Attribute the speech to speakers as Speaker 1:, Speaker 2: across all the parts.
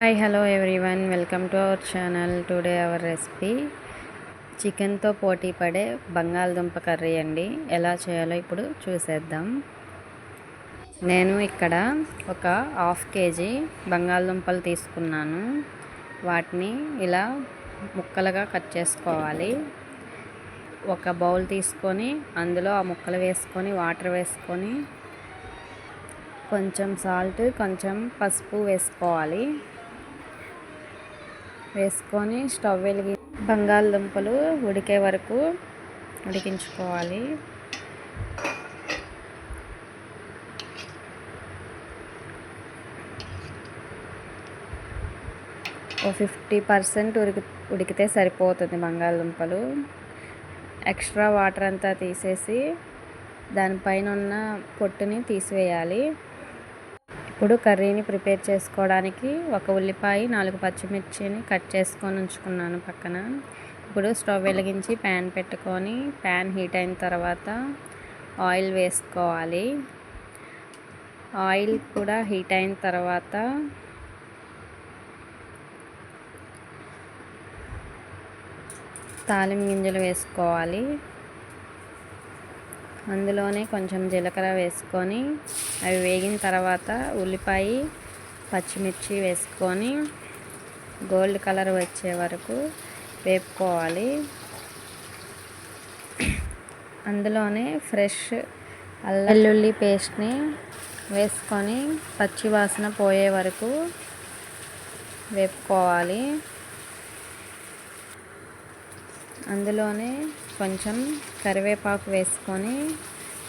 Speaker 1: Hi hello everyone welcome to our channel today our recipe చికెన్తో పోటీ పడే బంగాళదుంప కర్రీ అండి. ఎలా చేయాలో ఇప్పుడు చూసేద్దాం. నేను ఇక్కడ ఒక హాఫ్ కేజీ బంగాళదుంపలు తీసుకున్నాను. వాటిని ఇలా ముక్కలుగా కట్ చేసుకోవాలి. ఒక బౌల్ తీసుకొని అందులో ఆ ముక్కలు వేసుకొని వాటర్ వేసుకొని కొంచెం సాల్ట్ కొంచెం పసుపు వేసుకోవాలి. వేసుకొని స్టవ్ వెలిగి బంగాళదుంపలు ఉడికే వరకు ఉడికించుకోవాలి. ఓ ఫిఫ్టీ పర్సెంట్ ఉడికి ఉడికితే సరిపోతుంది బంగాళదుంపలు. ఎక్స్ట్రా వాటర్ అంతా తీసేసి దానిపైన ఉన్న పొట్టుని తీసివేయాలి. ఇప్పుడు కర్రీని ప్రిపేర్ చేసుకోవడానికి ఒక ఉల్లిపాయ నాలుగు పచ్చిమిర్చిని కట్ చేసుకొని ఉంచుకున్నాను పక్కన. ఇప్పుడు స్టవ్ వెలిగించి ప్యాన్ పెట్టుకొని ప్యాన్ హీట్ అయిన తర్వాత ఆయిల్ వేసుకోవాలి. ఆయిల్ కూడా హీట్ అయిన తర్వాత తాలిం గింజలు వేసుకోవాలి. అందులోనే కొంచెం జీలకర్ర వేసుకొని అవి వేగిన తర్వాత ఉల్లిపాయ పచ్చిమిర్చి వేసుకొని గోల్డ్ కలర్ వచ్చే వరకు వేపుకోవాలి. అందులోనే ఫ్రెష్ అల్లల్లుల్లి పేస్ట్ని వేసుకొని పచ్చి వాసన పోయే వరకు వేపుకోవాలి. అందులోనే కొంచెం కరివేపాకు వేసుకొని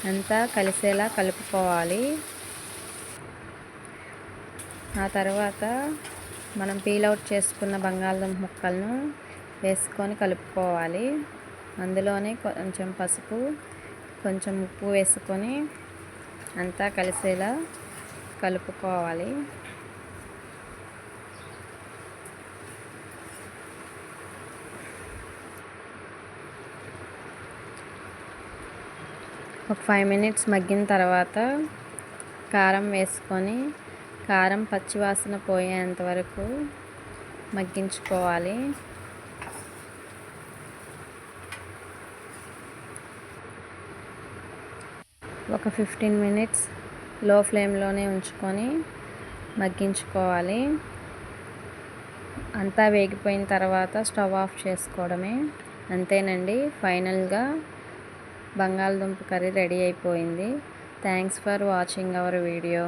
Speaker 1: అంతా కలిసేలా కలుపుకోవాలి. ఆ తర్వాత మనం పీల్ అవుట్ చేసుకున్న బంగాళదుంప ముక్కలను వేసుకొని కలుపుకోవాలి. అందులోనే కొంచెం పసుపు కొంచెం ఉప్పు వేసుకొని అంతా కలిసేలా కలుపుకోవాలి. ఒక ఫైవ్ మినిట్స్ మగ్గిన తర్వాత కారం వేసుకొని కారం పచ్చివాసన పోయేంత వరకు మగ్గించుకోవాలి. ఒక ఫిఫ్టీన్ మినిట్స్లో ఫ్లేమ్లోనే ఉంచుకొని మగ్గించుకోవాలి. అంతా వేగిపోయిన తర్వాత స్టవ్ ఆఫ్ చేసుకోవడమే. అంతేనండి ఫైనల్గా బంగాళదుంప కర్రీ రెడీ అయిపోయింది. Thanks for watching our video